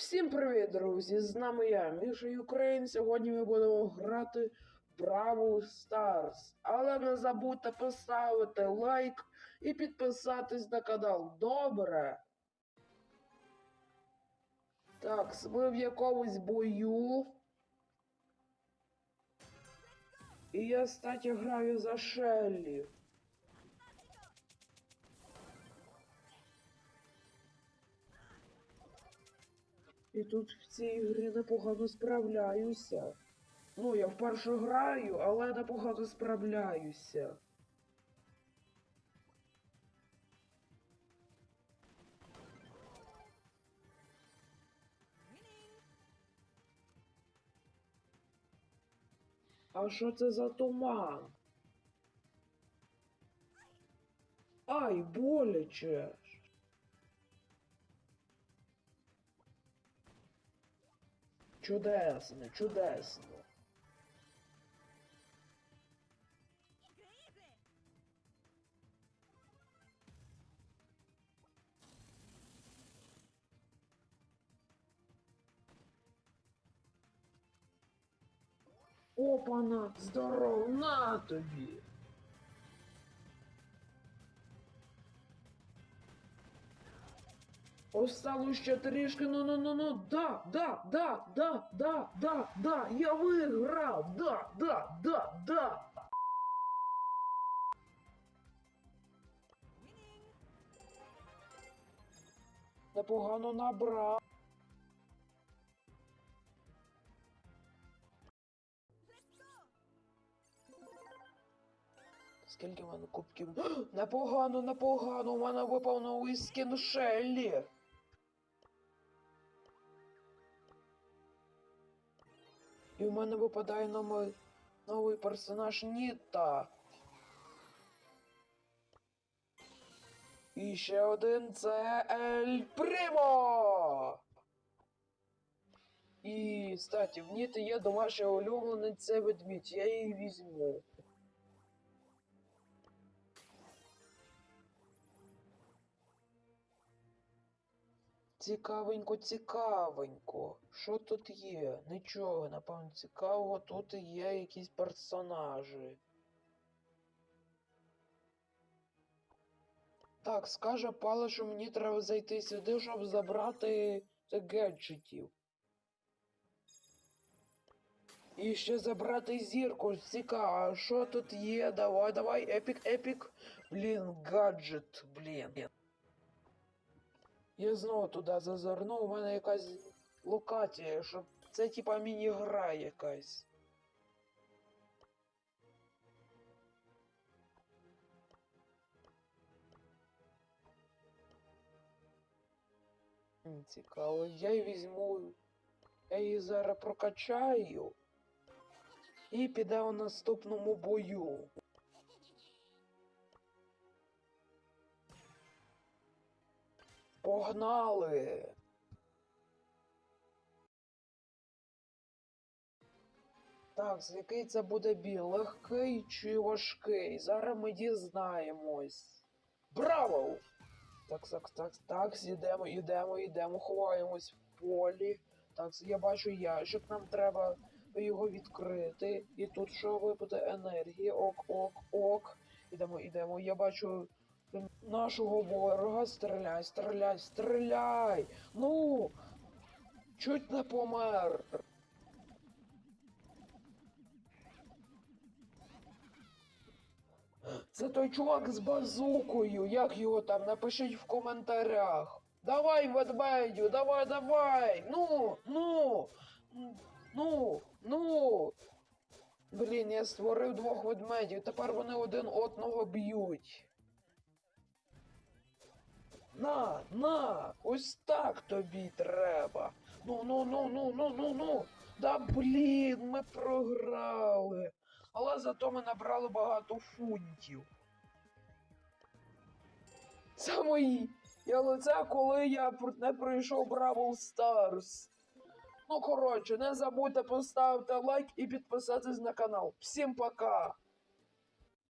Всім привіт, друзі! З нами я, Міша Юкрейн. Сьогодні ми будемо грати Brawl Stars. Але не забудьте поставити лайк і підписатись на канал. Добре? Так, ми в якомусь бою. І я, кстати, граю за Шеллі. І тут в цій грі непогано справляюся. Ну, я вперше граю, але непогано справляюся. А що це за туман? Ай, боляче. Чудесно, чудесно. Опана, здоров, на тобі. Осталось ще трішки, ну ну ну ну да, да, да, да, да, да, да, я виграв, да, да, да, да. Непогано набрав. Скільки в мене кубків? Непогано, непогано, у мене випав новий скін Шеллі. І в мене випадає новий, новий персонаж Ніта. І ще один це Ель Примо. І, кстати, в Ніти є домашня улюблений це ведмідь, я її візьму. Цікавенько, цікавенько. Що тут є? Нічого, напевно, цікавого. Тут є якісь персонажі. Так, скаже Пала, що мені треба зайти сюди, щоб забрати гаджетів. І ще забрати зірку. Цікаво, що тут є? Давай, давай, епік, епік. Блін, гаджет, блін. Я знову туди зазирнув, у мене якась локація, щоб це типа міні-гра якась. Цікаво, я її візьму. Я її зараз прокачаю. І піде у наступному бою. Погнали! Так, з який це буде бій? Легкий чи важкий? Зараз ми дізнаємось. Браво! Так, так, так, так, йдемо, йдемо, йдемо, ховаємось в полі. Так, я бачу ящик, нам треба його відкрити. І тут що випаде енергії. Ок, ок, ок. Ідемо, ідемо. Я бачу нашого ворога. Стріляй, стріляй, стріляй! Ну! Чуть не помер. Це той чувак з базукою. Як його там? Напишіть в коментарях. Давай, ведмедю, давай, давай! Ну, ну, ну, ну. Блін, я створив двох ведмедів, тепер вони один одного б'ють. На, на, ось так тобі треба. Ну, ну, ну, ну, ну, ну, ну. Да блін, ми програли. Але зато ми набрали багато фунтів. Це мої. Я лице, коли я не пройшов Бравл Stars. Ну, коротше, не забудьте поставити лайк і підписатись на канал. Всім пока!